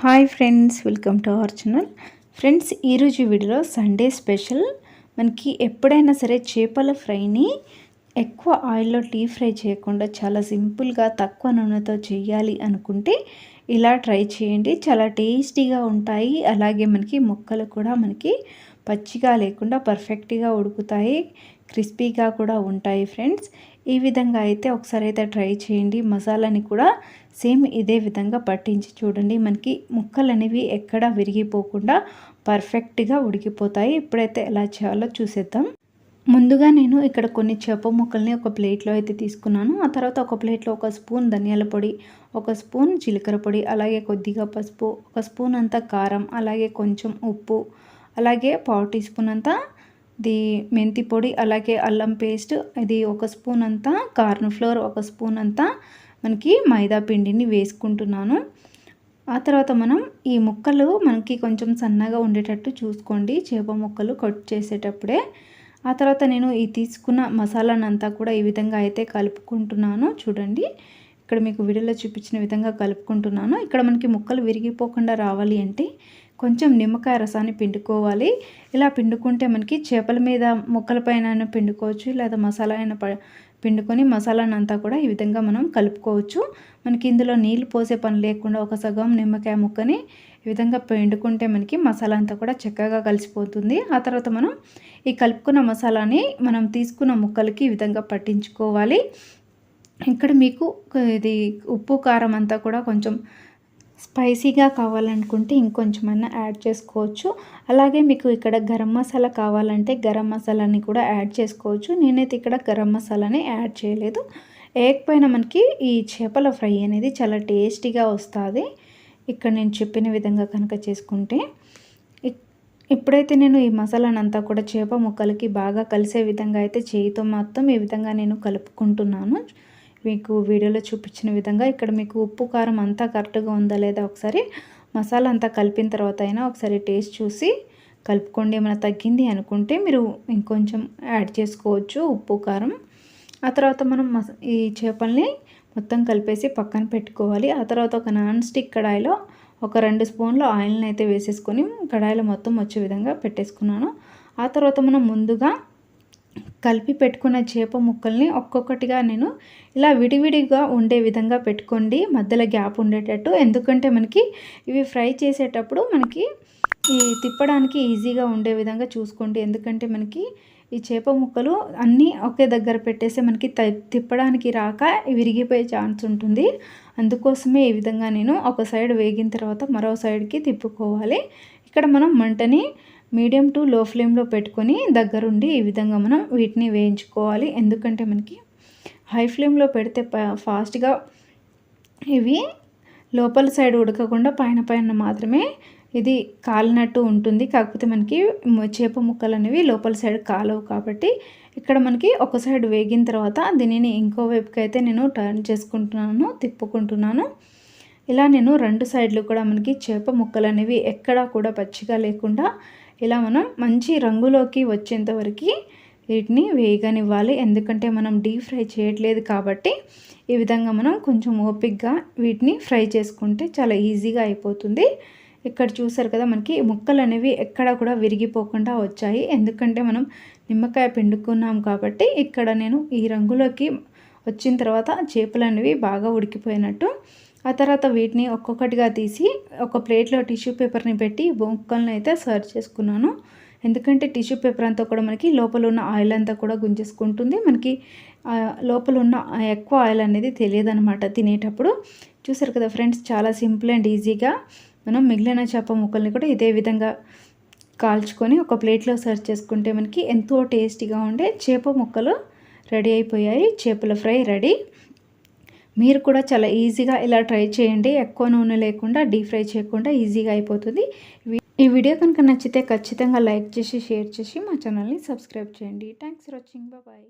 Hi friends welcome to our channel. Friends ఈరోజు వీడియోలో Sunday special. మనకి ఎప్పుడైనా సరే చేపల ఫ్రైని ఎక్కువ ఆయిల్లో డీ ఫ్రై చేయకుండా చాలా సింపుల్గా తక్కువ నూనెతో చేయాలి అనుకుంటే ఇలా ట్రై చేయండి. చాలా టేస్టీగా ఉంటాయి. అలాగే మనకి ముక్కలు కూడా మనకి పచ్చిగా లేకుండా పర్ఫెక్ట్గా ఉడుకుతాయి. క్రిస్పీగా కూడా ఉంటాయి ఫ్రెండ్స్. ఈ విధంగా అయితే ఒకసారి అయితే ట్రై చేయండి. మసాలాని కూడా సేమ్ ఇదే విధంగా పట్టించి చూడండి. మనకి ముక్కలు అనేవి ఎక్కడ విరిగిపోకుండా పర్ఫెక్ట్గా ఉడికిపోతాయి. ఇప్పుడైతే ఎలా చేయాలో చూసేద్దాం. ముందుగా నేను ఇక్కడ కొన్ని చేప ముక్కల్ని ఒక ప్లేట్లో అయితే తీసుకున్నాను. ఆ తర్వాత ఒక ప్లేట్లో ఒక స్పూన్ ధనియాల పొడి ఒక స్పూన్ జీలకర్ర పొడి అలాగే కొద్దిగా పసుపు ఒక స్పూన్ అంతా కారం అలాగే కొంచెం ఉప్పు అలాగే పావు టీ స్పూన్ అంతా ఇది మెంతి పొడి అలాగే అల్లం పేస్ట్ ఇది ఒక స్పూన్ అంతా కార్న్ ఫ్లోర్ ఒక స్పూన్ అంతా మనకి మైదా పిండిని వేసుకుంటున్నాను. ఆ తర్వాత మనం ఈ ముక్కలు మనకి కొంచెం సన్నగా ఉండేటట్టు చూసుకోండి చేప ముక్కలు కట్ చేసేటప్పుడే. ఆ తర్వాత నేను ఈ తీసుకున్న మసాలానంతా కూడా ఈ విధంగా అయితే కలుపుకుంటున్నాను. చూడండి ఇక్కడ మీకు వీడియోలో చూపించిన విధంగా కలుపుకుంటున్నాను. ఇక్కడ మనకి ముక్కలు విరిగిపోకుండా రావాలి అంటే కొంచెం నిమ్మకాయ రసాన్ని పిండుకోవాలి. ఇలా పిండుకుంటే మనకి చేపల మీద ముక్కలపైన పిండుకోవచ్చు లేదా మసాలా అయినా పిండుకొని మసాలాను అంతా కూడా ఈ విధంగా మనం కలుపుకోవచ్చు. మనకి ఇందులో నీళ్ళు పోసే పని లేకుండా ఒక సగం నిమ్మకాయ ముక్కని ఈ విధంగా పిండుకుంటే మనకి మసాలా అంతా కూడా చక్కగా కలిసిపోతుంది. ఆ తర్వాత మనం ఈ కలుపుకున్న మసాలాని మనం తీసుకున్న ముక్కలకి ఈ విధంగా పట్టించుకోవాలి. ఇక్కడ మీకు ఇది ఉప్పు కారం అంతా కూడా కొంచెం స్పైసీగా కావాలనుకుంటే ఇంకొంచెమన్నా యాడ్ చేసుకోవచ్చు. అలాగే మీకు ఇక్కడ గరం మసాలా కావాలంటే గరం మసాలాని కూడా యాడ్ చేసుకోవచ్చు. నేనైతే ఇక్కడ గరం మసాలాని యాడ్ చేయలేదు. ఏకపోయినా మనకి ఈ చేపల ఫ్రై అనేది చాలా టేస్టీగా వస్తుంది. ఇక్కడ నేను చెప్పిన విధంగా కనుక చేసుకుంటే. ఇప్పుడైతే నేను ఈ మసాలానంతా కూడా చేప ముక్కలకి బాగా కలిసే విధంగా అయితే చేయితో మొత్తం ఈ విధంగా నేను కలుపుకుంటున్నాను. మీకు వీడియోలో చూపించిన విధంగా ఇక్కడ మీకు ఉప్పు కారం అంతా కరెక్ట్గా ఉందా లేదా ఒకసారి మసాలా అంతా కలిపిన తర్వాత అయినా ఒకసారి టేస్ట్ చూసి కలుపుకోండి. ఏమైనా తగ్గింది అనుకుంటే మీరు ఇంకొంచెం యాడ్ చేసుకోవచ్చు ఉప్పు కారం. ఆ తర్వాత మనం ఈ చేపల్ని మొత్తం కలిపేసి పక్కన పెట్టుకోవాలి. ఆ తర్వాత ఒక నాన్ స్టిక్ కడాయిలో ఒక రెండు స్పూన్లు ఆయిల్ని అయితే వేసేసుకొని కడాయిలో మొత్తం వచ్చే విధంగా పెట్టేసుకున్నాను. ఆ తర్వాత మనం ముందుగా కలిపి పెట్టుకున్న చేప ముక్కల్ని ఒక్కొక్కటిగా నేను ఇలా విడివిడిగా ఉండే విధంగా పెట్టుకోండి. మధ్యలో గ్యాప్ ఉండేటట్టు. ఎందుకంటే మనకి ఇవి ఫ్రై చేసేటప్పుడు మనకి ఈ తిప్పడానికి ఈజీగా ఉండే విధంగా చూసుకోండి. ఎందుకంటే మనకి ఈ చేప ముక్కలు అన్నీ ఒకే దగ్గర పెట్టేస్తే మనకి తిప్పడానికి రాక విరిగిపోయే ఛాన్స్ ఉంటుంది. అందుకోసమే ఈ విధంగా నేను ఒక సైడ్ వేగిన తర్వాత మరో సైడ్కి తిప్పుకోవాలి. ఇక్కడ మనం మంటని మీడియం టు లో ఫ్లేమ్లో పెట్టుకొని దగ్గరుండి ఈ విధంగా మనం వీటిని వేయించుకోవాలి. ఎందుకంటే మనకి హై ఫ్లేమ్లో పెడితే ఫాస్ట్గా ఇవి లోపల సైడ్ ఉడకకుండా పైన పైన మాత్రమే ఇది కాలినట్టు ఉంటుంది. కాకపోతే మనకి చేప ముక్కలు అనేవి లోపల సైడ్ కాలవు కాబట్టి ఇక్కడ మనకి ఒక సైడ్ వేగిన తర్వాత దీనిని ఇంకో వైపుకి అయితే నేను టర్న్ చేసుకుంటున్నాను తిప్పుకుంటున్నాను. ఇలా నేను రెండు సైడ్లు కూడా మనకి చేప ముక్కలు అనేవి ఎక్కడా కూడా పచ్చిగా లేకుండా ఇలా మనం మంచి రంగులోకి వచ్చేంత వరకు వీటిని వేయగనివ్వాలి ఎందుకంటే మనం డీప్ ఫ్రై చేయట్లేదు కాబట్టి ఈ విధంగా మనం కొంచెం ఓపిక్గా వీటిని ఫ్రై చేసుకుంటే చాలా ఈజీగా అయిపోతుంది. ఇక్కడ చూసారు కదా మనకి ముక్కలు అనేవి ఎక్కడ కూడా విరిగిపోకుండా వచ్చాయి. ఎందుకంటే మనం నిమ్మకాయ పిండుకున్నాం కాబట్టి ఇక్కడ నేను ఈ రంగులోకి వచ్చిన తర్వాత చేపలు అనేవి బాగా ఉడికిపోయినట్టు ఆ తర్వాత వీటిని ఒక్కొక్కటిగా తీసి ఒక ప్లేట్లో టిష్యూ పేపర్ని పెట్టి బొక్కలను అయితే సర్వ్ చేసుకున్నాను. ఎందుకంటే టిష్యూ పేపర్ అంతా కూడా మనకి లోపల ఉన్న ఆయిల్ అంతా కూడా గుంజేసుకుంటుంది. మనకి లోపల ఉన్న ఎక్కువ ఆయిల్ అనేది తెలియదు అనమాట తినేటప్పుడు. చూసారు కదా ఫ్రెండ్స్ చాలా సింపుల్ అండ్ ఈజీగా మనం మిగిలిన చేప ముక్కల్ని కూడా ఇదే విధంగా కాల్చుకొని ఒక ప్లేట్లో సర్వ్ చేసుకుంటే మనకి ఎంతో టేస్టీగా ఉండే చేప ముక్కలు రెడీ అయిపోయాయి. చేపల ఫ్రై రెడీ. మీరు కూడా చాలా ఈజీగా ఇలా ట్రై చేయండి. ఎక్కువ నూనె లేకుండా డీప్ ఫ్రై చేయకుండా ఈజీగా అయిపోతుంది. ఈ వీడియో కనుక నచ్చితే ఖచ్చితంగా లైక్ చేసి షేర్ చేసి మా ఛానల్ని సబ్స్క్రైబ్ చేయండి. Thanks for watching. బాయ్.